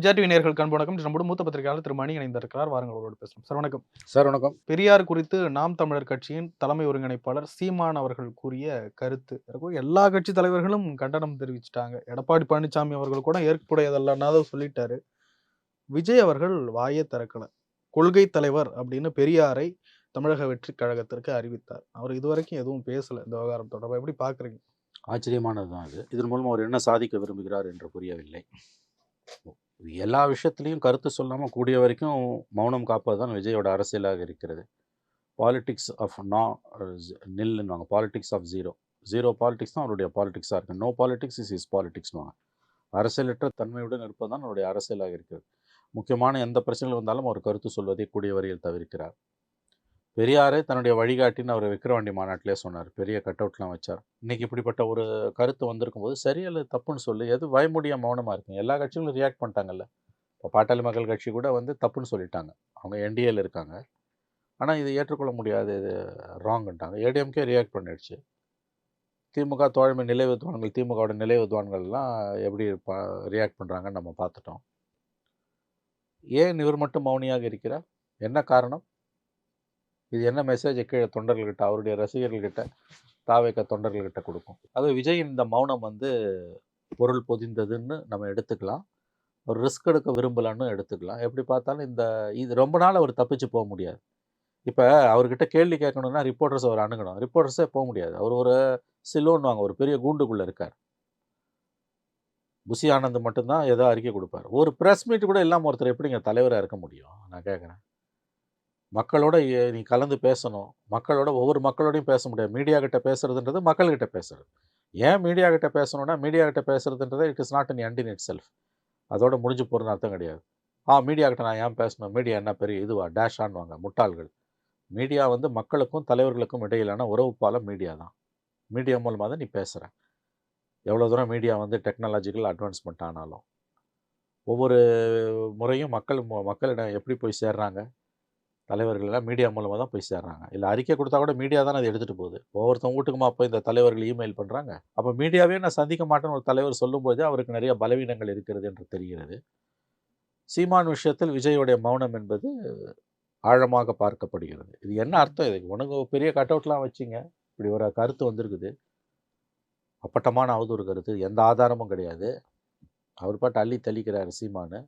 MGR TV நேர்கள் கண் வணக்கம். நம்முடைய மூத்த பத்திரிகையாளர் திரு மணி இணைந்திருக்கிறார். வாருங்கள் அவரோடு சார் வணக்கம். சார் வணக்கம். பெரியார் குறித்து நாம் தமிழர் கட்சியின் தலைமை ஒருங்கிணைப்பாளர் சீமான் அவர்கள் கூறிய கருத்து எல்லா கட்சி தலைவர்களும் கண்டனம் தெரிவிச்சிட்டாங்க. எடப்பாடி பழனிசாமி அவர்கள் கூட ஏற்புடையதல்லன்னாத சொல்லிட்டாரு. விஜய் அவர்கள் வாயே திறக்கல. கொள்கை தலைவர் அப்படின்னு பெரியாரை தமிழக வெற்றி கழகத்திற்கு அறிவித்தார். அவர் இதுவரைக்கும் எதுவும் பேசல இந்த விவகாரம் தொடர்பாக எப்படி பாக்குறீங்க? ஆச்சரியமானது தான் அது. இதன் மூலம் அவர் என்ன சாதிக்க விரும்புகிறார் என்று புரியவில்லை. எல்லா விஷயத்துலையும் கருத்து சொல்லாமல் கூடிய வரைக்கும் மௌனம் காப்பது தான் விஜயோட அரசியலாக இருக்கிறது. பாலிட்டிக்ஸ் ஆஃப் நா நில்லுன்னுவாங்க. Politics of zero zero politics தான் அவருடைய பாலிட்டிக்ஸாக இருக்குது நோ பாலிட்டிக்ஸ் இஸ் இஸ் பாலிடிக்ஸ்னுவாங்க அரசியலற்ற தன்மையுடன் இருப்பது தான் அவருடைய அரசியலாக இருக்கிறது. முக்கியமான எந்த பிரச்சனைகள் வந்தாலும் அவர் கருத்து சொல்வதை கூடிய வரையில் தவிர்க்கிறார். பெரியாரே தன்னுடைய வழிகாட்டின்னு அவர் விக்கிரவாண்டி மாநாட்டிலே சொன்னார். பெரிய கட் அவுட்லாம் வச்சார். இன்னைக்கு இப்படிப்பட்ட ஒரு கருத்து வந்திருக்கும் போது சரியில்ல தப்புன்னு சொல்லி. எது வயமுடிய மௌனமாக இருக்குங்க எல்லா கட்சிகளும் ரியாக்ட் பண்ணிட்டாங்கல்ல. இப்போ பாட்டாளி மக்கள் கட்சி கூட வந்து தப்புன்னு சொல்லிட்டாங்க. அவங்க என்டிஏல இருக்காங்க. ஆனால் இது ஏற்றுக்கொள்ள முடியாது. இது ராங்குன்ட்டாங்க ஏடிஎம்கே ரியாக்ட் பண்ணிடுச்சு. திமுக தோழமை நிலை வித்வான்கள் திமுகவோட நிலை வித்வான்கள்லாம் எப்படி ரியாக்ட் பண்ணுறாங்கன்னு நம்ம பார்த்துட்டோம். ஏன் இவர் மட்டும் மௌனியாக இருக்கிறார்? என்ன காரணம்? இது என்ன மெசேஜ் கீழே தொண்டர்கள்கிட்ட அவருடைய ரசிகர்கள்கிட்ட தாவேக்க தொண்டர்கள்கிட்ட கொடுக்கும். அது விஜயின் இந்த மௌனம் வந்து பொருள் பொதிந்ததுன்னு நம்ம எடுத்துக்கலாம். ஒரு ரிஸ்க் எடுக்க விரும்பலான்னு எடுத்துக்கலாம். எப்படி பார்த்தாலும் இந்த இது ரொம்ப நாள் அவர் தப்பிச்சு போக முடியாது. இப்போ அவர்கிட்ட கேள்வி கேட்கணும்னா ரிப்போர்ட்டர்ஸ் அவர் அணுகணும். ரிப்போர்ட்டர்ஸே போக முடியாது. அவர் ஒரு சிலோன்னுவாங்க ஒரு பெரிய கூண்டுக்குள்ளே இருக்கார். புசி ஆனந்த் மட்டும்தான் ஏதோ அறிக்கை கொடுப்பார். ஒரு ப்ரெஸ் மீட் கூட இல்லாமல் ஒருத்தர் எப்படிங்க தலைவராக இருக்க முடியும்? நான் கேட்குறேன். மக்களோட நீ கலந்து பேசணும். மக்களோட ஒவ்வொரு மக்களோடையும் பேச முடியாது. மீடியா கிட்ட பேசுறதுன்றது மக்கள்கிட்ட பேசுறது. ஏன் மீடியா கிட்ட பேசணும்னா மீடியா கிட்ட பேசுறதுன்றது it is not in end in itself. அதோட முடிஞ்சு போகிறன்னு அர்த்தம் கிடையாது. ஆ மீடியா கிட்ட நான் ஏன் பேசணும்? மீடியா என்ன பெரிய இதுவா? டேஷ் ஆன்வாங்க முட்டாள்கள். மீடியா வந்து மக்களுக்கும் தலைவர்களுக்கும் இடையிலான உறவு பாலம் மீடியா தான். மீடியா மூலமாக தான் நீ பேசுகிற எவ்வளோ தூரம் மீடியா வந்து டெக்னாலஜிக்கல் அட்வான்ஸ்மெண்ட் ஆனாலும். ஒவ்வொரு முறையும் மக்கள் மக்களிடம் எப்படி போய் சேர்றாங்க? தலைவர்கள் எல்லாம் மீடியா மூலமாக தான் போய் சேர்றாங்க. இல்லை அறிக்கை கொடுத்தா கூட மீடியா தான் அதை எடுத்துகிட்டு போகுது. ஒவ்வொருத்தவங்க வீட்டுக்குமா அப்போ இந்த தலைவர்கள் இமெயில் பண்ணுறாங்க அப்போ மீடியாவே நான் சந்திக்க மாட்டேன்னு ஒரு தலைவர் சொல்லும்போது அவருக்கு நிறைய பலவீனங்கள் இருக்கிறது என்று தெரிகிறது. சீமான் விஷயத்தில் விஜயோடைய மௌனம் என்பது ஆழமாக பார்க்கப்படுகிறது. இது என்ன அர்த்தம்? இதுக்கு உனக்கு பெரிய கட் அவுட்லாம் வச்சிங்க. இப்படி ஒரு கருத்து வந்திருக்குது. அப்பட்டமான அவதூறு கருத்து. எந்த ஆதாரமும் கிடையாது. அவர் பாட்டு அள்ளி தள்ளிக்கிறாரு சீமானு.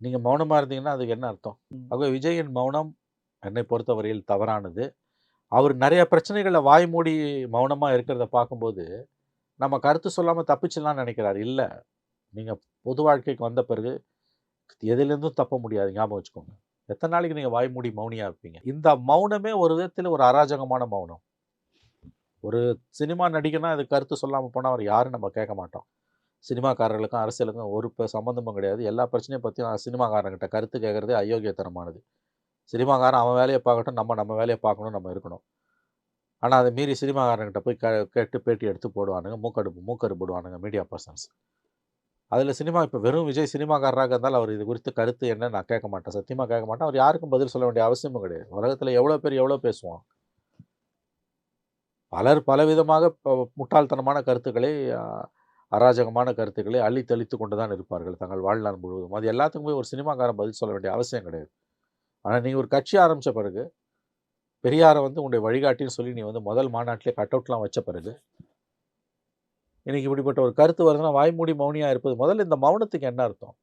நீங்கள் மௌனமாக இருந்தீங்கன்னா அதுக்கு என்ன அர்த்தம்? ஆகவே விஜயின் மௌனம் என்னை பொறுத்தவரையில் தவறானது. அவர் நிறைய பிரச்சனைகளை வாய் மூடி மௌனமாக இருக்கிறத பார்க்கும்போது நம்ம கருத்து சொல்லாமல் தப்பிச்சிடலாம்னு நினைக்கிறார். இல்லை. நீங்கள் பொது வாழ்க்கைக்கு வந்த பிறகு எதுலேருந்தும் தப்ப முடியாது. ஞாபகம் வச்சுக்கோங்க. எத்தனை நாளைக்கு நீங்கள் வாய் மூடி மௌனியாக இருப்பீங்க? இந்த மௌனமே ஒரு விதத்தில் ஒரு அராஜகமான மௌனம். ஒரு சினிமா நடிகனா இது கருத்து சொல்லாமல் போனால் அவர் யாரும் நம்ம கேட்க மாட்டோம். சினிமாக்காரர்களுக்கும் அரசியலுக்கும் ஒரு சம்மந்தமும் கிடையாது. எல்லா பிரச்சனையும் பற்றியும் சினிமாக்காரங்கிட்ட கருத்து கேட்குறதே அயோக்கியத்தனமானது. சினிமாக்காரன் அவன் வேலையை பார்க்கட்டும் நம்ம நம்ம வேலையை பார்க்கணும் நம்ம இருக்கணும். ஆனால் அதை மீறி சினிமாக்காரங்கிட்ட போய் க கேட்டு பேட்டி எடுத்து போடுவானுங்க மூக்கடுப்பு மூக்கரு போடுவானுங்க மீடியா பர்சன்ஸ் அதில் சினிமா இப்போ வெறும் விஜய் சினிமாக்காரராக இருந்தால் அவர் இது குறித்து கருத்து என்ன நான் கேட்க மாட்டேன். சத்தியமாக கேட்க மாட்டேன். அவர் யாருக்கும் பதில் சொல்ல வேண்டிய அவசியமும் கிடையாது. உலகத்தில் எவ்வளோ பேர் எவ்வளோ பேசுவான்? பலர் பலவிதமாக முட்டாள்தனமான கருத்துக்களை அராஜகமான கருத்துக்களை அள்ளித்தளித்து கொண்டு தான் இருப்பார்கள் தங்கள் வாழ்நாள் முழுவதும். அது எல்லாத்துக்குமே ஒரு சினிமாக்காரன் பதில் சொல்ல வேண்டிய அவசியம் கிடையாது. ஆனால் நீங்கள் ஒரு கட்சி ஆரம்பித்த பிறகு பெரியாரை வந்து உன்னுடைய வழிகாட்டின்னு சொல்லி நீ வந்து முதல் மாநாட்டிலே கட் அவுட்லாம் வச்ச பிறகு இன்றைக்கி இப்படிப்பட்ட ஒரு கருத்து வருதுன்னா வாய்மூடி மௌனியாக இருப்பது முதல்ல இந்த மௌனத்துக்கு என்ன அர்த்தம்?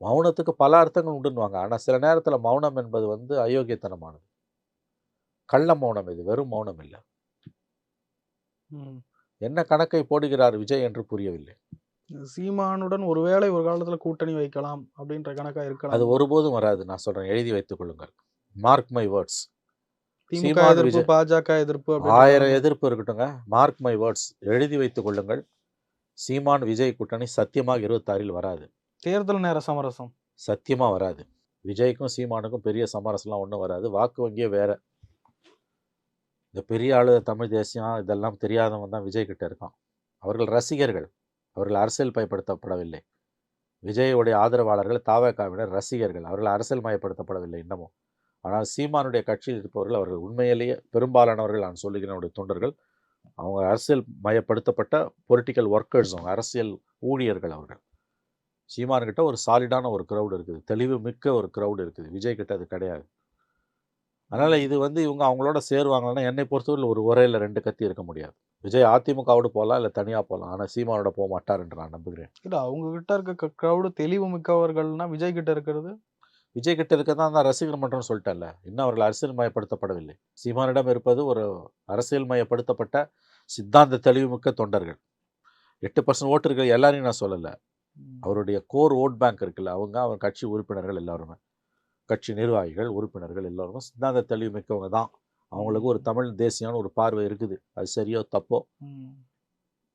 மௌனத்துக்கு பல அர்த்தங்கள் உண்டுன்னுவாங்க ஆனால் சில நேரத்தில் மௌனம் என்பது வந்து அயோக்கியத்தனமானது. கள்ள மௌனம் இது வெறும் மௌனம் இல்லை. ம். என்ன கணக்கை போடுகிறார் விஜய் என்று புரியவில்லை. சீமானுடன் ஒருவேளை ஒரு காலத்துல கூட்டணி வைக்கலாம் அப்படின்ற கணக்கா இருக்கலாம். அது ஒருபோதும் வராது. நான் சொல்றேன் எழுதி வைத்துக் கொள்ளுங்கள். மார்க் மை வேர்ட்ஸ் திமுக எதிர்ப்பு. பாஜக எதிர்ப்பு ஆயிரம். எதிர்ப்பு இருக்கட்டுங்க மார்க் மை வேர்ட்ஸ் எழுதி வைத்துக் கொள்ளுங்கள். சீமான் விஜய் கூட்டணி சத்தியமாக இருபத்தாறில் வராது. தேர்தல் நேர சமரசம். சத்தியமா வராது. விஜய்க்கும் சீமானுக்கும் பெரிய சமரசம்லாம் ஒன்றும் வராது. வாக்கு வங்கியே வேற. இந்த பெரிய ஆளு தமிழ் தேசியம் இதெல்லாம் தெரியாதவன் தான் விஜய் கிட்ட இருக்கான். அவர்கள் ரசிகர்கள். அவர்கள் அரசியல் பயப்படுத்தப்படவில்லை விஜயுடைய ஆதரவாளர்கள் தாவகாவினர் ரசிகர்கள். அவர்கள் அரசியல் மயப்படுத்தப்படவில்லை இன்னமும். ஆனால் சீமானுடைய கட்சியில் இருப்பவர்கள் அவர்கள் உண்மையிலேயே பெரும்பாலானவர்கள் நான் சொல்லுகிறேன் அவருடைய தொண்டர்கள். அவங்க அரசியல் மயப்படுத்தப்பட்ட பொலிட்டிக்கல் ஒர்க்கர்ஸ் அவங்க அரசியல் ஊழியர்கள் அவர்கள். சீமான்கிட்ட ஒரு சாலிடான ஒரு க்ரௌடு இருக்குது. தெளிவு மிக்க ஒரு க்ரௌடு இருக்குது. விஜய் கிட்ட அது கிடையாது. அதனால இது வந்து இவங்க அவங்களோட சேருவாங்கன்னா என்னை பொறுத்தவரை ஒரு உரையில ரெண்டு கத்தி இருக்க முடியாது. விஜய் அதிமுகவோடு போகலாம் இல்லை தனியாக போகலாம். ஆனால் சீமானோட போக மாட்டார் என்று நான் நம்புகிறேன். இல்ல அவங்க கிட்ட இருக்க க்ரௌடு தெளிவு மிக்கவர்கள்னா விஜய் கிட்ட இருக்கிறது? விஜய் கிட்ட இருக்க தான் அந்த ரசிகர் மன்றம்னு சொல்லிட்டேன்ல. இன்னும் அவர்கள் அரசியல் மயப்படுத்தப்படவில்லை. சீமானிடம் இருப்பது ஒரு அரசியல் மயப்படுத்தப்பட்ட சித்தாந்த தெளிவுமிக்க தொண்டர்கள். எட்டு பர்சன்ட் ஓட்டு இருக்கிற எல்லாரையும் நான் சொல்லலை. அவருடைய கோர் ஓட் பேங்க் இருக்குல்ல அவங்க அவர் கட்சி உறுப்பினர்கள் எல்லாருமே. கட்சி நிர்வாகிகள் உறுப்பினர்கள் எல்லாருமே சித்தாந்த தெளிவு மிக்கவங்க தான். அவங்களுக்கு ஒரு தமிழ் தேசியமான ஒரு பார்வை இருக்குது. அது சரியோ தப்போ.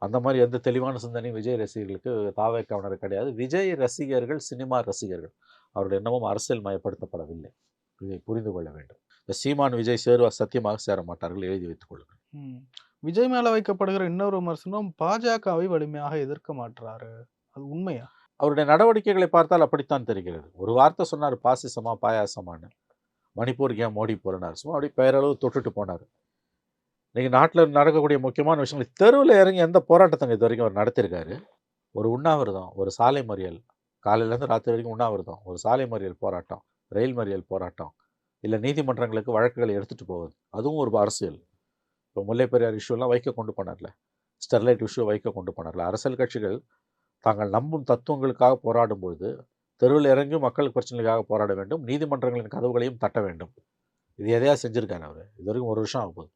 அந்த மாதிரி எந்த தெளிவான சிந்தனையும் விஜய் ரசிகர்களுக்கு தாவேக்காவினர் கிடையாது. விஜய் ரசிகர்கள் சினிமா ரசிகர்கள். அவருடைய எண்ணமும் அரசியல் மயப்படுத்தப்படவில்லை. இதை புரிந்து கொள்ள வேண்டும். இந்த சீமான் விஜய் சேருவா சத்தியமாக சேர மாட்டார்கள் எழுதி வைத்துக் கொள்ளுங்கள். விஜய் மேல வைக்கப்படுகிற இன்னொரு விமர்சனம் பாஜகவை வலிமையாக எதிர்க்க மாட்டாரு அது உண்மையா? அவருடைய நடவடிக்கைகளை பார்த்தால் அப்படித்தான் தெரிகிறது. ஒரு வார்த்தை சொன்னார் பாசிசமா பாயாசமான்னு. மணிப்பூர் ஏன் மோடி போறனார்? சும்மா அப்படி பெயரளவு தொட்டுட்டு போனார். இன்றைக்கி நாட்டில் நடக்கக்கூடிய முக்கியமான விஷயங்கள் தெருவில் இறங்கி எந்த போராட்டத்தை இது வரைக்கும் அவர் நடத்தியிருக்காரு? ஒரு உண்ணாவிரதம் ஒரு சாலை மறியல். காலையிலேருந்து ராத்திரி வரைக்கும் உண்ணாவிரதம் ஒரு சாலை மறியல் போராட்டம் ரயில் மறியல் போராட்டம் இல்லை நீதிமன்றங்களுக்கு வழக்குகளை எடுத்துகிட்டு போவது. அதுவும் ஒரு அரசியல். இப்போ முல்லை பெரியார் இஷ்யூலாம் வைக்க கொண்டு போனார்ல. ஸ்டெர்லைட் இஷ்யூ வைக்க கொண்டு போனார்ல. அரசியல் கட்சிகள் தாங்கள் நம்பும் தத்துவங்களுக்காக போராடும் பொழுது தெருவில் இறங்கி மக்கள் பிரச்சனைகளுக்காக போராட வேண்டும் நீதிமன்றங்களின் கதவுகளையும் தட்ட வேண்டும். இது எதையா செஞ்சிருக்காரு அவர்? இது வரைக்கும் ஒரு வருஷம் ஆகும்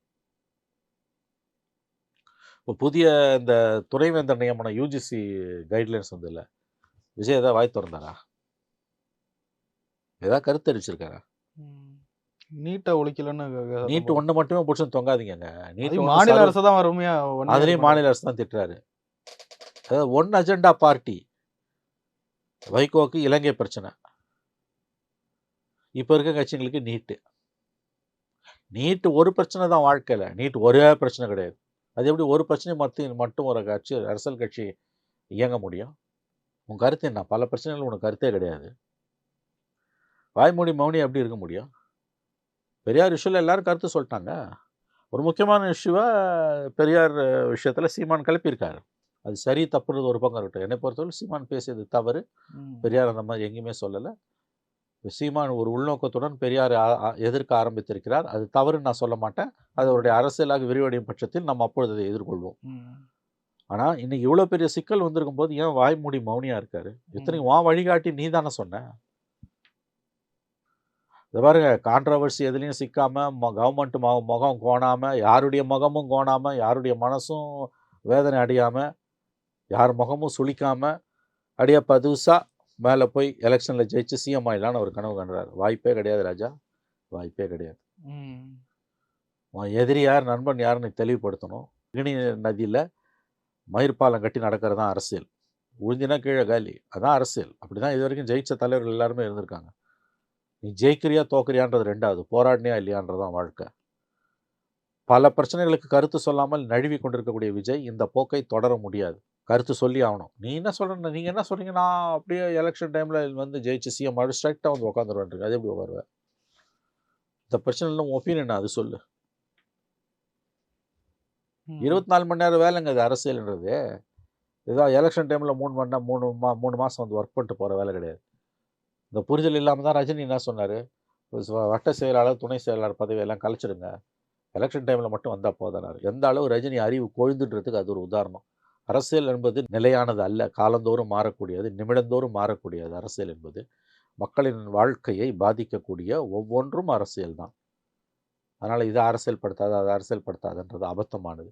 இப்போ புதிய இந்த துணைவேந்தர் நியமனம் யூஜிசி கைட்லைன்ஸ் வந்து இல்லை விஜய் ஏதாவது வாய் திறந்தாரா? ஏதாவது கருத்து தெரிவிச்சிருக்காரா? ம். நீட்டை ஒழிக்கலன்னு நீட் ஒன்று மட்டுமே பிடிச்சி தொங்காதீங்கங்க. நீட் மாநில அரசு தான் வறுமையா வன்மையா அதுலேயும் மாநில அரசு தான் திட்டுறாரு. அதாவது ஒன் அஜெண்டா பார்ட்டி வைகோக்கு இலங்கை பிரச்சனை. இப்போ இருக்க கட்சிங்களுக்கு நீட்டு நீட்டு ஒரு பிரச்சனை தான் வாழ்க்கையில். நீட் ஒரே பிரச்சனை கிடையாது. அது எப்படி ஒரு பிரச்சனை மத்தியில் மட்டும் ஒரு கட்சி அரசியல் கட்சி இயங்க முடியும்? உன் கருத்து என்ன? பல பிரச்சனைகள் உனக்கு கருத்தே கிடையாது. வாய்மொழி மௌனி எப்படி இருக்க முடியும்? பெரியார் இஷ்யூவில் எல்லாரும் கருத்து சொல்லிட்டாங்க. ஒரு முக்கியமான இஷ்யூவாக பெரியார் விஷயத்தில் சீமான் கிளப்பியிருக்காரு. அது சரி தப்புறது ஒரு பக்கம் இருக்கட்டும். என்னை பொறுத்தவரை சீமான் பேசியது தவறு. பெரியார் அந்த மாதிரி எங்கேயுமே சொல்லலை. சீமான் ஒரு உள்நோக்கத்துடன் பெரியாரை எதிர்க்க ஆரம்பித்திருக்கிறார். அது தவறுன்னு நான் சொல்ல மாட்டேன். அது அவருடைய அரசியலாக விரிவடையும் பட்சத்தில் நம்ம அப்பொழுது அதை எதிர்கொள்வோம். ஆனால் இன்னைக்கு இவ்வளோ பெரிய சிக்கல் வந்திருக்கும் போது ஏன் வாய்மூடி மௌனியா இருக்காரு? இத்தனைக்கு வா வழிகாட்டி நீ தானே சொன்ன? இந்த பாருங்க கான்ட்ரவர்சி எதுலேயும் சிக்காம கவர்மெண்ட் முகம் கோணாம யாருடைய முகமும் கோணாம யாருடைய மனசும் வேதனை அடையாம யார் முகமும் சுளிக்காம அடியா பதுசா மேலே போய் எலெக்ஷனில் ஜெயிச்சு சிஎம் ஆயிடலான்னு ஒரு கனவு கண்டுறாரு வாய்ப்பே கிடையாது ராஜா. வாய்ப்பே கிடையாது. எதிரி யார் நண்பன் யாருன்னு தெளிவுபடுத்தணும். கிணி நதியில் மயிர்பாலம் கட்டி நடக்கிறது தான் அரசியல். உழுந்தினா கீழே காலி. அதான் அரசியல். அப்படி தான் இது வரைக்கும் ஜெயிச்ச தலைவர்கள் எல்லாருமே இருந்திருக்காங்க. நீ ஜெயிக்கிறியா தோக்குறியான்றது ரெண்டாவது. போராடினியா இல்லையான்றது தான் வாழ்க்கை. பல பிரச்சனைகளுக்கு கருத்து சொல்லாமல் நழுவி கொண்டிருக்கக்கூடிய விஜய் இந்த போக்கை தொடர முடியாது. கருத்து சொல்லி ஆகணும். நீ என்ன சொல்ற நீங்க என்ன சொல்றீங்க? நான் அப்படியே எலெக்ஷன் டைம்ல வந்து ஜெயிச்சு சிஎம் ஆடு ஸ்ட்ரைக்டாக வந்து உட்காந்துருவேன் அது எப்படி வருவேன் இந்த பிரச்சனை ஒப்பீனியன் அது சொல்லு. இருபத்தி நாலு மணி நேரம் வேலைங்க அது அரசியல்ன்றது. ஏதோ எலெக்ஷன் டைமில் மூணு மணி நேரம் மூணு மா மூணு மாதம் வந்து ஒர்க் பண்ணிட்டு போகிற வேலை கிடையாது. இந்த புரிதல் இல்லாமல் தான் ரஜினி என்ன சொன்னார்? வட்ட செயலாளர் துணை செயலாளர் பதவியெல்லாம் கலைச்சிடுங்க. எலெக்ஷன் டைமில் மட்டும் வந்தால் போதானார் எந்த அளவு ரஜினி அறிவு கொழுந்துன்றதுக்கு அது ஒரு உதாரணம். அரசியல் என்பது நிலையானது அல்ல காலந்தோறும் மாறக்கூடியது நிமிடந்தோறும் மாறக்கூடியது அரசியல் என்பது. மக்களின் வாழ்க்கையை பாதிக்கக்கூடிய ஒவ்வொன்றும் அரசியல் தான். அதனால் இதை அரசியல் படுத்தாது அதை அரசியல் படுத்தாதுன்றது அபத்தமானது.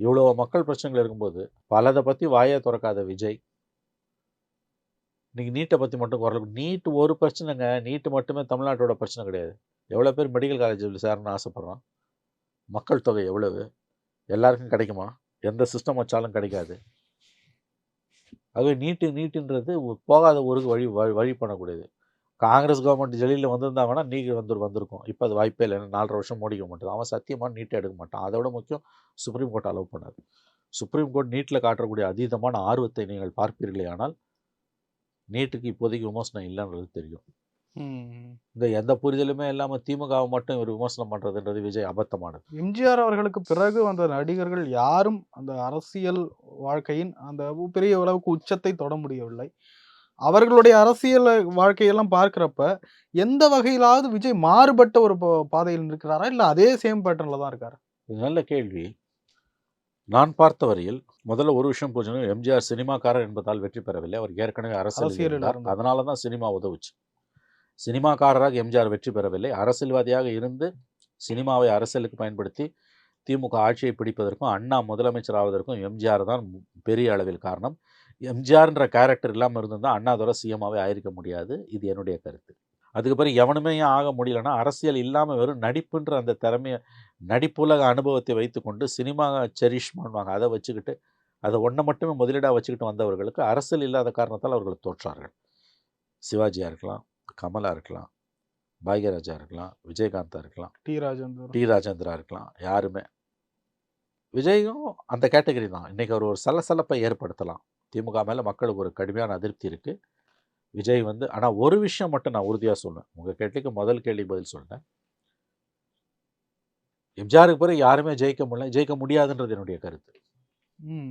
இவ்வளோ மக்கள் பிரச்சனைகள் இருக்கும்போது பலதை பற்றி வாயை திறக்காத விஜய். நீங்கள் நீட்டை பற்றி மட்டும் குரல் நீட் ஒரு பிரச்சனைங்க நீட்டு மட்டுமே தமிழ்நாட்டோட பிரச்சனை கிடையாது. எவ்வளோ பேர் மெடிக்கல் காலேஜில் சேரணும்னு ஆசைப்பட்றான்? மக்கள் தொகை எவ்வளவு? எல்லாருக்கும் கிடைக்குமா? எந்த சிஸ்டம் வச்சாலும் கிடைக்காது. ஆகவே நீட்டு நீட்டுன்றது போகாத ஊருக்கு வழி வழி வழி பண்ணக்கூடியது. காங்கிரஸ் கவர்மெண்ட் ஜெயிலில் வந்திருந்தாங்கன்னா நீட் வந்து வந்திருக்கும். இப்போ அது வாய்ப்பே இல்லை. நாலரை வருஷம் மோடிக்க மாட்டேது அவன் சத்தியமாக நீட்டை எடுக்க மாட்டான். அதோட முக்கியம் சுப்ரீம் கோர்ட் அலோவ் பண்ணாது சுப்ரீம் கோர்ட் நீட்டில் காட்டக்கூடிய அதீதமான ஆர்வத்தை நீங்கள் பார்ப்பீர்களே ஆனால் நீட்டுக்கு இப்போதைக்கு விமர்சனம் இல்லைன்றது தெரியும். இந்த எந்த புரிதலுமே இல்லாமல் திமுகவை மட்டும் இவர் விமர்சனம் பண்ணுறதுன்றது விஜய் அபத்தமானது. எம்ஜிஆர் அவர்களுக்கு பிறகு வந்த நடிகர்கள் யாரும் அந்த அரசியல் வாழ்க்கையின் அந்த பெரிய அளவுக்கு உச்சத்தை தொட முடியவில்லை. அவர்களுடைய அரசியல் வாழ்க்கையெல்லாம் பார்க்கிறப்ப எந்த வகையிலாவது விஜய் மாறுபட்ட ஒரு பாதையில் இருக்கிறாரா இல்ல அதே சேம் பேட்டர்ன்ல தான் இருக்காரு? இது நல்ல கேள்வி. நான் பார்த்த வரையில் முதல்ல ஒரு விஷயம் புரிஞ்சுக்கணும். எம்ஜிஆர் சினிமாக்காரர் என்பதால் வெற்றி பெறவில்லை. அவர் ஏற்கனவே இருந்தார். அதனால தான் சினிமா உதவுச்சு. சினிமாக்காரராக எம்ஜிஆர் வெற்றி பெறவில்லை. அரசியல்வாதியாக இருந்து சினிமாவை அரசியலுக்கு பயன்படுத்தி திமுக ஆட்சியை பிடிப்பதற்கும் அண்ணா முதலமைச்சர் ஆவதற்கும் எம்ஜிஆர் தான் பெரிய அளவில் காரணம். எம்ஜிஆர்ன்ற கேரக்டர் இல்லாமல் இருந்திருந்தால் அண்ணாதுரை சிஎம்மாவே ஆயிருக்க முடியாது. இது என்னுடைய கருத்து. அதுக்கு பிறகு எவனுமே ஏன் ஆக முடியலன்னா அரசியல் இல்லாமல் வெறும் நடிப்புன்ற அந்த திறமையை நடிப்புலக அனுபவத்தை வைத்துக்கொண்டு சினிமா செரிஷ் பண்ணுவாங்க அதை வச்சுக்கிட்டு அதை ஒன்றை மட்டுமே முதலீடாக வச்சுக்கிட்டு வந்தவர்களுக்கு அரசியல் இல்லாத காரணத்தால் அவர்கள் தோற்றார்கள். சிவாஜியாக இருக்கலாம் கமலா இருக்கலாம் பாக்யராஜா இருக்கலாம் விஜயகாந்தா இருக்கலாம் டி ராஜேந்தர் டி ராஜேந்திரா இருக்கலாம் யாருமே. விஜயும் அந்த கேட்டகரி தான். இன்றைக்கி அவர் ஒரு சலசலப்பை ஏற்படுத்தலாம். திமுக மேலே மக்களுக்கு ஒரு கடுமையான அதிருப்தி இருக்குது விஜய் வந்து ஆனால் ஒரு விஷயம் மட்டும் நான் உறுதியாக சொல்லுவேன் உங்கள் கேள்விக்கு முதல் கேள்வி பதில் சொல்லிட்டேன் எம்ஜிஆருக்கு பிறகு யாருமே ஜெயிக்க முடியல. ஜெயிக்க முடியாதுன்றது என்னுடைய கருத்து.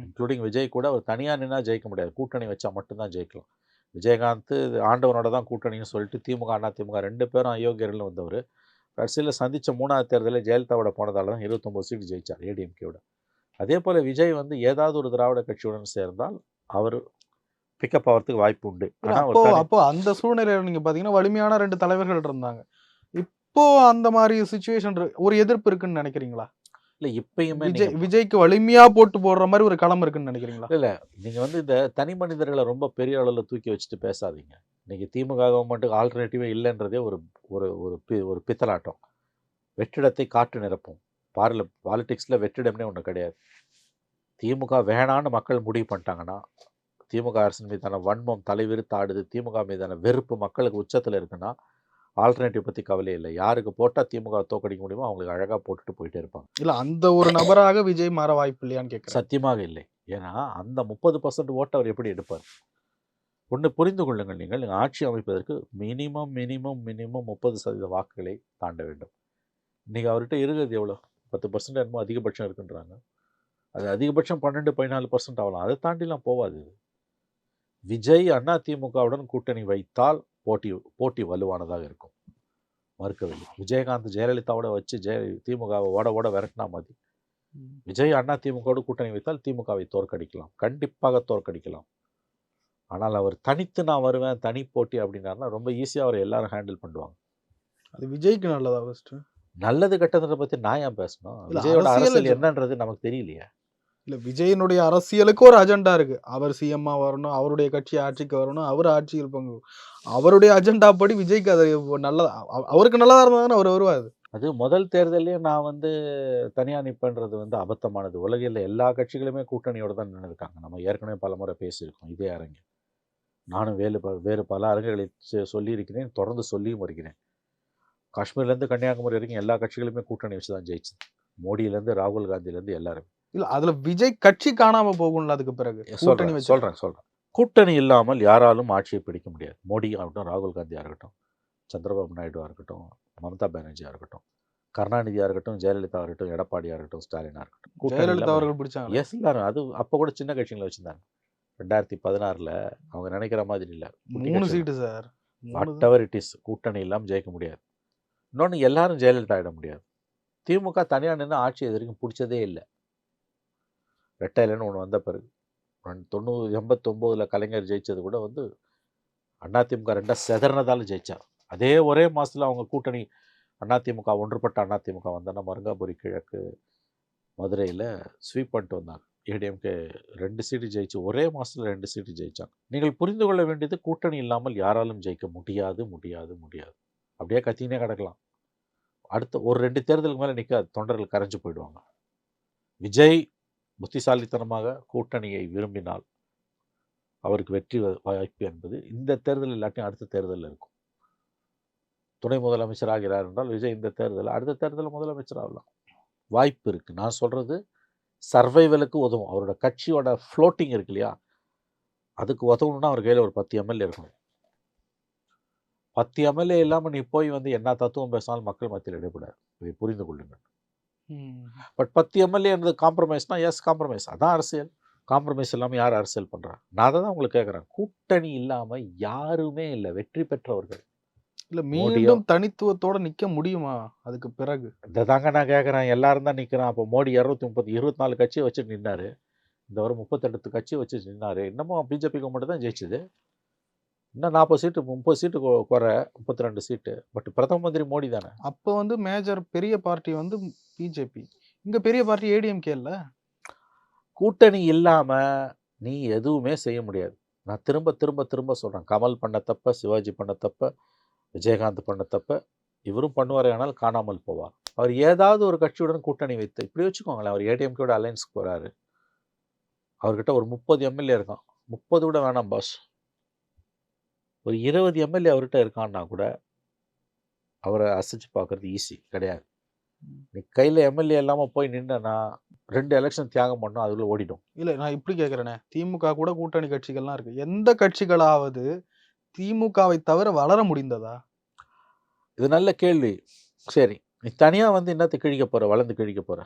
இன்க்ளூடிங் விஜய் கூட அவர் தனியாக நின்னா ஜெயிக்க முடியாது. கூட்டணி வச்சா மட்டும்தான் ஜெயிக்கலாம். விஜயகாந்த் ஆண்டவனோட தான் கூட்டணின்னு சொல்லிட்டு திமுக அண்ணா திமுக ரெண்டு பேரும் அயோக்கியர்கள் வந்தவர். கடைசியில் சந்தித்த மூணாவது தேர்தலில் ஜெயலலிதாவோட போனதால தான் இருபத்தொம்போது சீட்டு ஜெயிச்சார் ஏடிஎம்கேவோட. அதே போல் விஜய் வந்து ஏதாவது ஒரு திராவிட கட்சியுடன் சேர்ந்தால் அவர் பிக்கப் ஆகிறதுக்கு வாய்ப்பு உண்டு. அப்போ அப்போ அந்த சூழ்நிலையில நீங்க பாத்தீங்கன்னா வலிமையான ரெண்டு தலைவர்கள் இருந்தாங்க. இப்போ அந்த மாதிரி சுச்சுவேஷன் ஒரு எதிர்ப்பு இருக்குன்னு நினைக்கிறீங்களா? இல்லை இப்பயுமே விஜய் விஜய்க்கு வலிமையா போட்டு போடுற மாதிரி ஒரு களம் இருக்குன்னு நினைக்கிறீங்களா? இல்லை நீங்கள் வந்து இந்த தனி மனிதர்களை ரொம்ப பெரிய அளவில் தூக்கி வச்சுட்டு பேசாதீங்க. இன்னைக்கு திமுக கவர்மெண்ட்டுக்கு ஆல்டர்னேட்டிவே இல்லைன்றதே ஒரு ஒரு ஒரு பி- ஒரு பித்தலாட்டம். வெற்றிடத்தை காற்று நிரப்பும். பார்ல பாலிடிக்ஸில் வெற்றிடம்னே ஒன்று கிடையாது. திமுக வேணான்னு மக்கள் முடிவு பண்ணிட்டாங்கன்னா திமுக அரசின் மீதான வன்மம் தலைவிரித்து ஆடுது திமுக மீதான வெறுப்பு மக்களுக்கு உச்சத்தில் இருக்குன்னா ஆல்டர்னேட்டிவ் பற்றி கவலை இல்லை. யாருக்கு போட்டால் திமுக தோக்கடிக்க முடியுமோ அவங்களுக்கு அழகாக போட்டுட்டு போயிட்டே இருப்பாங்க. இல்ல அந்த ஒரு நபராக விஜய் மாற வாய்ப்பு இல்லையான்னு கேக்குறேன். சத்தியமாக இல்லை. ஏன்னா அந்த முப்பது பர்சன்ட் ஓட்டை அவர் எப்படி எடுப்பார்? ஒன்று புரிந்து கொள்ளுங்கள் நீங்கள் ஆட்சி அமைப்பதற்கு மினிமம் மினிமம் மினிமம் முப்பது சதவீத வாக்குகளை தாண்ட வேண்டும். இன்றைக்கி அவர்கிட்ட இருக்கிறது எவ்வளோ? பத்து பர்சன்ட் என்னமோ அதிகபட்சம் இருக்குன்றாங்க. அது அதிகபட்சம் பன்னெண்டு பதினாலு பர்சன்ட் ஆகலாம். அதை தாண்டிலாம் போகாது விஜய் அண்ணா திமுகவுடன் கூட்டணி வைத்தால் போட்டி போட்டி வலுவானதாக இருக்கும். மறுக்கவில்லை. விஜயகாந்த் ஜெயலலிதாவோட வச்சு ஜெய திமுகவை ஓட ஓட விரட்டினா மாதிரி விஜய் அண்ணா திமுகவோடு கூட்டணி வைத்தால் திமுகவை தோற்கடிக்கலாம். கண்டிப்பாக தோற்கடிக்கலாம். ஆனால் அவர் தனித்து நான் வருவேன் தனி போட்டி அப்படின்னாருன்னா ரொம்ப ஈஸியாக அவர் எல்லாரும் ஹேண்டில் பண்ணுவாங்க. அது விஜய்க்கு நல்லதா ஃபர்ஸ்ட் நல்லது கெட்டதை பற்றி நான் ஏன் பேசணும்? விஜயோட அரசியல் என்னன்றது நமக்கு தெரியலையே. இல்லை விஜயனுடைய அரசியலுக்கு ஒரு அஜெண்டா இருக்கு. அவர் சிஎம்மா வரணும் அவருடைய கட்சி ஆட்சிக்கு வரணும் அவர் ஆட்சியில் பங்கு அவருடைய அஜெண்டா படி விஜய்க்கு அது நல்லதா அவ- அவருக்கு நல்லதா இருந்தா அவர் வருவார். அது முதல் தேர்தலையும் நான் வந்து தனியாக நிற்பேன்றது வந்து அபத்தமானது. உலகில் எல்லா கட்சிகளுமே கூட்டணியோடு தான் நின்றுருக்காங்க நம்ம ஏற்கனவே பல முறை பேசியிருக்கோம் இதே அரங்கு நானும் வேறு ப வேறு பல அரங்குகளை சொல்லியிருக்கிறேன் தொடர்ந்து சொல்லியும் வருகிறேன். காஷ்மீர்லேருந்து கன்னியாகுமரி வரைக்கும் எல்லா கட்சிகளுமே கூட்டணி வச்சு தான் ஜெயிச்சு மோடியிலேருந்து ராகுல் காந்திலேருந்து எல்லாருமே. இல்ல அதுல விஜய் கட்சி காணாம போகும்ல அதுக்கு பிறகு. கூட்டணி வச்சு. சொல்கிறேன் சொல்கிறேன் கூட்டணி இல்லாமல் யாராலும் ஆட்சியை பிடிக்க முடியாது. மோடி ஆகட்டும் ராகுல் காந்தியாக இருக்கட்டும் சந்திரபாபு நாயுடுவாக இருக்கட்டும் மம்தா பானர்ஜியாக இருக்கட்டும் கருணாநிதியாக இருக்கட்டும் ஜெயலலிதா இருக்கட்டும் எடப்பாடியாக இருக்கட்டும் ஸ்டாலினாக இருக்கட்டும். ஜெயலலிதா அவர்கள் பிடிச்சாங்க எஸ் எல்லாரும். அது அப்போ கூட சின்ன கட்சிகளை வச்சுருந்தாங்க. ரெண்டாயிரத்தி பதினாறில் அவங்க நினைக்கிற மாதிரி இல்லை. மூணு seat sir. Whatever it is கூட்டணி இல்லாமல் ஜெயிக்க முடியாது. இன்னொன்று எல்லாரும் ஜெயலலிதா ஆகிட முடியாது. திமுக தனியாக நின்று ஆட்சி இது வரைக்கும் பிடிச்சதே இல்லை. ரெட்டையிலன்னு ஒன்று வந்த பிறகு. தொண்ணூறு எண்பத்தொம்போதில் கலைஞர் ஜெயித்தது கூட வந்து அதிமுக ரெண்டாக செதறினதால ஜெயித்தார் அதே ஒரே மாதத்தில் அவங்க கூட்டணி அதிமுக ஒன்றுபட்ட அதிமுக வந்தோன்னா மருங்காபுரி கிழக்கு மதுரையில் ஸ்வீப் பண்ணிட்டு வந்தாங்க. ஏடிஎம்கே ரெண்டு சீட்டு ஜெயிச்சு ஒரே மாதத்தில் ரெண்டு சீட்டு ஜெயித்தாங்க நீங்கள் புரிந்து கொள்ள வேண்டியது கூட்டணி இல்லாமல் யாராலும் ஜெயிக்க முடியாது முடியாது முடியாது. அப்படியே கத்தினே கிடக்கலாம். அடுத்த ஒரு ரெண்டு தேர்தலுக்கு மேலே நிற்க தொண்டர்கள் கரைஞ்சு போயிடுவாங்க. விஜய் புத்திசாலித்தனமாக கூட்டணியை விரும்பினால் அவருக்கு வெற்றி வாய்ப்பு என்பது இந்த தேர்தல் இல்லாட்டியும் அடுத்த தேர்தலில் இருக்கும். துணை முதலமைச்சர் ஆகிறார் என்றால் விஜய் இந்த தேர்தல் அடுத்த தேர்தலில் முதலமைச்சர் ஆகலாம். வாய்ப்பு இருக்குது நான் சொல்கிறது சர்வைவலுக்கு உதவும். அவரோட கட்சியோட ஃப்ளோட்டிங் இருக்கு இல்லையா? அதுக்கு உதவணும்னா அவர் கையில் ஒரு பத்து எம்எல்ஏ இருக்கணும். பத்து எம்எல்ஏ இல்லாமல் நீ போய் வந்து என்ன தத்துவம் பேசினாலும் மக்கள் மத்தியில் இடப்படாது. இதை புரிந்து கொள்ளுங்கள். பட் பத்து எம்எல்ஏன்றது காம்ப்ரமைஸ்னா எஸ் காம்ப்ரமைஸ் அதான் அரசியல். காம்ப்ரமைஸ் இல்லாமல் யார் அரசியல் பண்றா? நான் அதை தான் உங்களுக்கு கேட்குறேன். கூட்டணி இல்லாம யாருமே இல்லை. வெற்றி பெற்றவர்கள். இல்ல மீண்டும் தனித்துவத்தோட நிக்க முடியுமா? அதுக்கு பிறகு. இதை தாங்க நான் கேட்குறேன். எல்லாரும் தான் நிற்கிறான் அப்போ மோடி இரநூத்தி முப்பது இருபத்தி நாலு கட்சியை வச்சு நின்னாரு. இந்த வரை முப்பத்தெட்டு கட்சியை வச்சு நின்னாரு. இன்னமும் பிஜேபி கவர்மெண்ட் தான் ஜெயிச்சுது. இன்னும் நாற்பது சீட்டு முப்பது சீட்டு குறை முப்பத்தி ரெண்டு சீட்டு. பட் பிரதம மந்திரி மோடி தானே? அப்ப வந்து மேஜர் பெரிய பார்ட்டி வந்து பிஜேபி. இங்க பெரிய பார்ட்டி ஏடிஎம்கே இல்ல? கூட்டணி இல்லாம நீ எதுவுமே செய்ய முடியாது. நான் திரும்ப திரும்ப திரும்ப சொல்றேன். கமல் பண்ண தப்ப சிவாஜி பண்ண தப்ப விஜயகாந்த் பண்ண தப்ப இவரும் பண்ணுவாரே ஆனால் காணாமல் போவார். அவர் ஏதாவது ஒரு கட்சியுடன் கூட்டணி வைத்து இப்படி வச்சுக்கோங்களேன் அவர் ஏடிஎம்கேட அலைன்ஸ்க்கு போறாரு. அவர்கிட்ட ஒரு முப்பது எம்எல்ஏ இருக்கான். முப்பது கூட வேணாம் பாஸ். ஒரு இருபது எம்எல்ஏ அவர்கிட்ட இருக்கான்னா கூட அவரை அசைச்சு பார்க்கறது ஈஸி கிடையாது. நீ கையில் எம்எல்ஏ இல்லாமல் போய் நின்னா ரெண்டு எலெக்ஷன் தியாகம் பண்ணோம் அதுக்குள்ள ஓடிடும். இல்ல நான் இப்படி கேக்குறேனே. திமுக கூட கூட்டணி கட்சிகள்லாம் இருக்கு. எந்த கட்சிகளாவது திமுகவை தவிர வளர முடிந்ததா? இது நல்ல கேள்வி. சரி நீ தனியாக வந்து என்னத்தை கிழிக்க போற வளர்ந்து கிழிக்க போற?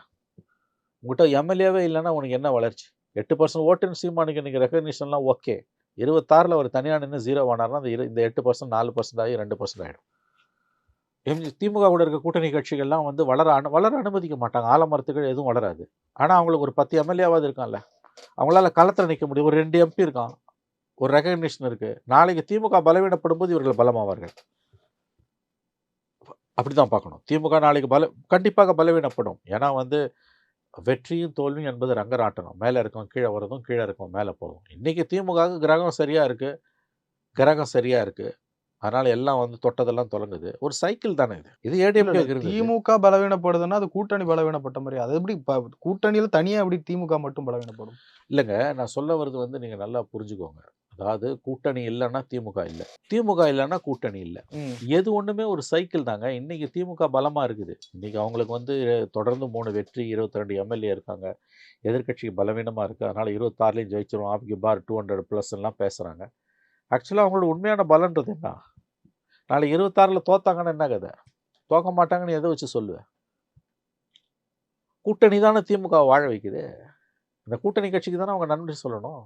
உங்ககிட்ட எம்எல்ஏவே இல்லைன்னா உனக்கு என்ன வளர்ச்சி? எட்டு பர்சன்ட் ஓட்டுன்னு சீமானுக்கு இன்னைக்கு ரெக்கக்னிஷன்லாம் ஓகே இருபத்தாறில் ஒரு தனியாக நின்று ஜீரோ ஆனார்னா அந்த இரு இந்த எட்டு பர்சன்ட் நாலு பர்சன்ட் ஆகி ரெண்டு பர்சன்ட் ஆகிடும் எம்ஜி திமுக கூட இருக்க கூட்டணி கட்சிகள்லாம் வந்து வளர அனு வளர அனுமதிக்க மாட்டாங்க. ஆலமரத்துகள் எதுவும் வளராது. ஆனால் அவங்களுக்கு ஒரு பத்து எம்எல்ஏவாவது இருக்கான்ல அவங்களால களத்தில் நிற்க முடியும். ஒரு ரெண்டு எம்பி இருக்கான். ஒரு ரெக்கக்னிஷன் இருக்குது நாளைக்கு திமுக பலவீனப்படும் போது இவர்கள் பலமாவார்கள். அப்படிதான் பார்க்கணும். திமுக நாளைக்கு பல கண்டிப்பாக பலவீனப்படும். ஏன்னா வந்து வெற்றியும் தோல்வியும் என்பது ரங்கராட்டனம் மேலே இருக்கும் கீழே வரதும் கீழே இருக்கும் மேலே போகிறதும் இன்னைக்கு திமுக கிரகம் சரியா இருக்கு. கிரகம் சரியா இருக்கு. அதனால எல்லாம் வந்து தொட்டதெல்லாம் தொடங்குது. ஒரு சைக்கிள் தானே இது. இது ஏடிஎம்கே திமுக பலவீனப்படுதுன்னா அது கூட்டணி பலவீனப்பட்ட மாதிரி அது எப்படி கூட்டணியில தனியா எப்படி திமுக மட்டும் பலவீனப்படும்? இல்லைங்க நான் சொல்ல வர்றது வந்து நீங்க நல்லா புரிஞ்சுக்கோங்க. அதாவது கூட்டணி இல்லைன்னா திமுக இல்லை. திமுக இல்லைன்னா கூட்டணி இல்லை. எது ஒண்ணுமே ஒரு சைக்கிள் தாங்க. இன்னைக்கு திமுக பலமா இருக்குது. இன்னைக்கு அவங்களுக்கு வந்து தொடர்ந்து மூணு வெற்றி இருபத்தி ரெண்டு எம்எல்ஏ இருக்காங்க. எதிர்க்கட்சி பலவீனமா இருக்கு. அதனால இருபத்தாறுலையும் ஜெயிச்சிரும். ஆப்கி பார் டூ ஹண்ட்ரட் ப்ளஸ் எல்லாம் பேசுறாங்க. ஆக்சுவலாக அவங்களோட உண்மையான பலன்றது என்ன? நாளைக்கு இருபத்தாறில் தோத்தாங்கன்னா என்ன கதை? தோக்க மாட்டாங்கன்னு எதை வச்சு சொல்லுவேன் கூட்டணி தானே திமுக வாழ வைக்குது. இந்த கூட்டணி கட்சிக்கு தானே அவங்க நன்றி சொல்லணும்.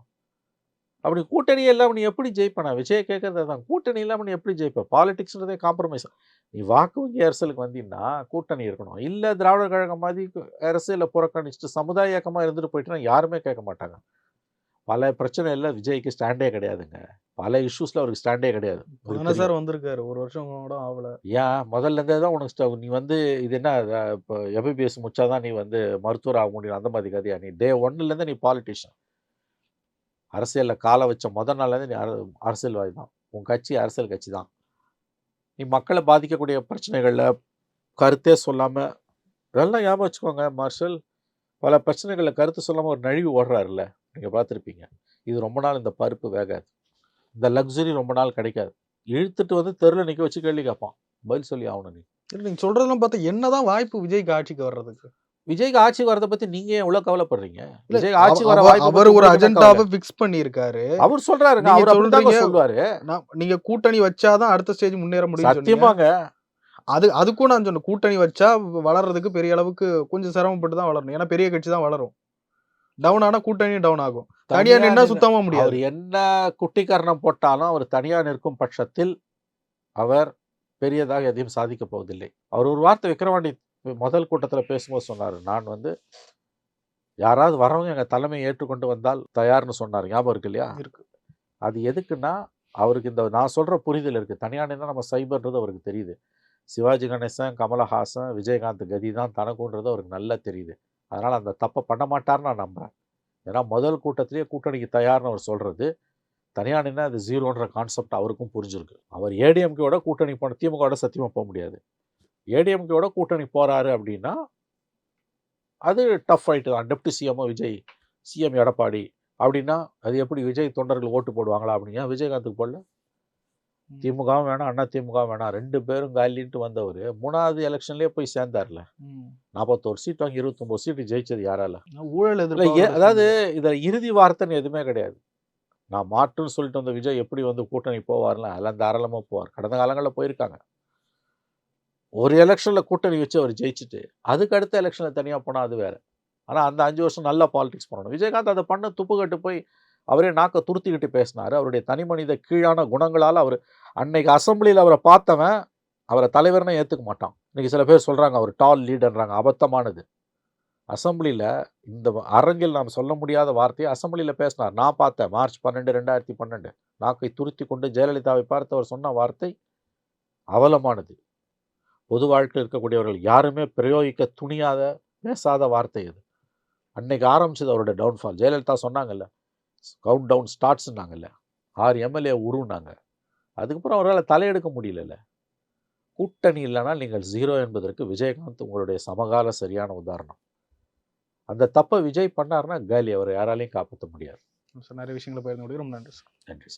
அப்படி கூட்டணி இல்லாமல் நீ எப்படி ஜெயிப்பனா விஜய் கேட்கறது தான். கூட்டணி இல்லாமல் நீ எப்படி ஜெயிப்ப? பாலிடிக்ஸ்ன்றதே காம்ப்ரமைஸ் நீ வாக்கு வங்கி அரசியலுக்கு வந்தீங்கன்னா கூட்டணி இருக்கணும். இல்லை திராவிடர் கழகம் மாதிரி அரசியலை புறக்கணிச்சுட்டு சமுதாய இயக்கமாக இருந்துட்டு போயிட்டுனா யாருமே கேட்க மாட்டாங்க. பல பிரச்சனையில் விஜய்க்கு ஸ்டாண்டே கிடையாதுங்க. பல இஷ்யூஸில் அவருக்கு ஸ்டாண்டே கிடையாது. சார் வந்திருக்காரு. ஒரு வருஷம் கூட ஆகல. ஏன் முதல்ல இருந்தே தான் உனக்கு நீ வந்து இது என்ன இப்போ எம்பிபிஎஸ் முடிச்சாதான் நீ வந்து மருத்துவர் ஆக முடியும். அந்த மாதிரி கதையா நீ? டே ஒன்னுலேருந்து நீ பாலிட்டிஷியன் அரசியலில் காலை வச்ச முதல் நாள்லேருந்து நீ அர- அரசியல்வாதி தான். உன் கட்சி அரசியல் கட்சி தான். நீ மக்களை பாதிக்கக்கூடிய பிரச்சனைகளில் கருத்தே சொல்லாமல் இதெல்லாம் ஞாபகம் வச்சுக்கோங்க மார்ஷல். பல பிரச்சனைகளில் கருத்து சொல்லாமல் ஒரு நழுவி ஓடுறாருல்ல. நீங்கள் பார்த்துருப்பீங்க. இது ரொம்ப நாள் இந்த பருப்பு வேகாது. இந்த லக்ஸுரி ரொம்ப நாள் கிடைக்காது. இழுத்துட்டு வந்து தெருவில் நிற்க வச்சு கேள்வி கேட்பான். பதில் சொல்லி ஆகணும் நீ. நீங்கள் சொல்கிறதெல்லாம் பார்த்தா என்ன தான் வாய்ப்பு விஜய்க்கு ஆட்சிக்கு வர்றதுக்கு? விஜய்க்கு ஆட்சி வரதை பத்தி நீங்க ஏன் இவ்வளவு கவலைப்படுறீங்க? இல்ல, விஜய் ஆட்சி வர அவர் ஒரு அஜெண்டாவை கவலை? பிக்ஸ் பண்ணியிருக்காரு. அவர் நீங்க அவர் அப்படிதாங்க சொல்லுவாரு நீங்க கூட்டணி வச்சாதான் அடுத்த ஸ்டேஜ் முன்னேற முடியும். சத்தியமாங்க. அது அதுக்கும் நான் சொன்னேன் கூட்டணி வச்சா வளர்றதுக்கு பெரிய அளவுக்கு கொஞ்சம் சிரமப்பட்டு தான் வளரணும். ஏன்னா பெரிய கட்சி தான் வளரும். டவுன் ஆனா கூட்டணியும் டவுன் ஆகும். தனியா நின்னு- சுத்தமா முடியாது. அவர் என்ன குட்டிக்கரணம் போட்டாலும் அவர் தனியா நிற்கும் பட்சத்தில் அவர் பெரியதாக எதையும் சாதிக்க போவதில்லை. அவர் ஒரு வார்த்தை விக்ரவாண்டி முதல் கூட்டத்துல பேசும்போது சொன்னாரு நான் வந்து யாராவது வரவங்க எங்க தலைமையை ஏற்றுக்கொண்டு வந்தால் தயார்னு சொன்னார். ஞாபகம் இருக்கு இல்லையா? இருக்கு. அது எதுக்குன்னா அவருக்கு இந்த நான் சொல்ற புரிதல் இருக்கு. தனியாக நின்னா நம்ம சைபர்ன்றது அவருக்கு தெரியுது. சிவாஜி கணேசன் கமலஹாசன் விஜயகாந்த் கதி தான் தனக்குன்றது அவருக்கு நல்லா தெரியுது. அதனால அந்த தப்பை பண்ண மாட்டார்னு நான் நம்புறேன். ஏன்னா முதல் கூட்டத்திலேயே கூட்டணிக்கு தயார்னு அவர் சொல்றது தனியாக நின்னா அது ஜீரோன்ற கான்செப்ட் அவருக்கும் புரிஞ்சிருக்கு. அவர் ஏடிஎம்கேவோட கூட்டணி போன திமுகவோட சத்தியமாக போக முடியாது. ஏடிஎம்கேவோட கூட்டணி போறாரு அப்படின்னா அது டஃப் ஃபைட்டு தான். Deputy CM Vijay CM Edappadi அப்படின்னா அது எப்படி விஜய் தொண்டர்கள் ஓட்டு போடுவாங்களா அப்படின்னா விஜயகாந்துக்கு போடல. திமுகவும் வேணாம் அண்ணா திமுகவும் வேணாம். ரெண்டு பேரும் காலின்ட்டு வந்தவர் மூணாவது எலெக்ஷன்லேயே போய் சேர்ந்தார்ல. நாற்பத்தோரு சீட் வாங்கி இருபத்தொம்போது சீட்டு ஜெயிச்சது யாரால? ஊழல் எதிர்ப்பு அதாவது இதில் இறுதி வார்த்தைன்னு எதுவுமே கிடையாது. நான் மாற்றுன்னு சொல்லிட்டு வந்த விஜய் எப்படி வந்து கூட்டணி போவார்லாம் அதெல்லாம் தாராளமாக போவார். கடந்த காலங்களில் போயிருக்காங்க. ஒரு எலெக்ஷனில் கூட்டணி வச்சு அவர் ஜெயிச்சுட்டு அதுக்கு அடுத்த எலெக்ஷனில் தனியாக போனால் அது வேறு. ஆனால் அந்த அஞ்சு வருஷம் நல்லா பாலிடிக்ஸ் பண்ணணும். விஜயகாந்த் அதை பண்ண துப்புக்கட்டு போய் அவரே நாக்க துருத்திக்கிட்டு பேசினார். அவருடைய தனி மனித கீழான குணங்களால் அவர் அன்னைக்கு அசெம்பிளியில் அவரை பார்த்தவன் அவரை தலைவர்னே ஏற்றுக்க மாட்டான். இன்றைக்கி சில பேர் சொல்கிறாங்க அவர் டால் லீடர்ன்றாங்க அபத்தமானது. அசெம்பிளியில் இந்த அரங்கில் நாம் சொல்ல முடியாத வார்த்தையை அசம்பிளியில் பேசினார். நான் பார்த்தேன் மார்ச் பன்னெண்டு ரெண்டாயிரத்தி பன்னெண்டு. நாக்கை துருத்தி கொண்டு ஜெயலலிதாவை பார்த்து அவர் சொன்ன வார்த்தை அவலமானது. பொது வாழ்க்கையில் இருக்கக்கூடியவர்கள் யாருமே பிரயோகிக்க துணியாத பேசாத வார்த்தை அது அன்னைக்கு ஆரம்பிச்சது அவரோட டவுன்ஃபால் ஜெயலலிதா சொன்னாங்கல்ல கவுண்ட் டவுன் ஸ்டார்ட்ஸ்னாங்கல்ல ஆறு எம்எல்ஏ உருவுனாங்க அதுக்கப்புறம் அவரால் தலையெடுக்க முடியலல்ல. கூட்டணி இல்லைனா நீங்கள் ஜீரோ என்பதற்கு விஜயகாந்த் உங்களுடைய சமகால சரியான உதாரணம். அந்த தப்பை விஜய் பண்ணாருன்னா காலி அவரை யாராலையும் காப்பாற்ற முடியாது. நிறைய விஷயங்களை பகிர்ந்து முடியும் ரொம்ப நன்றி சார். நன்றி சார்.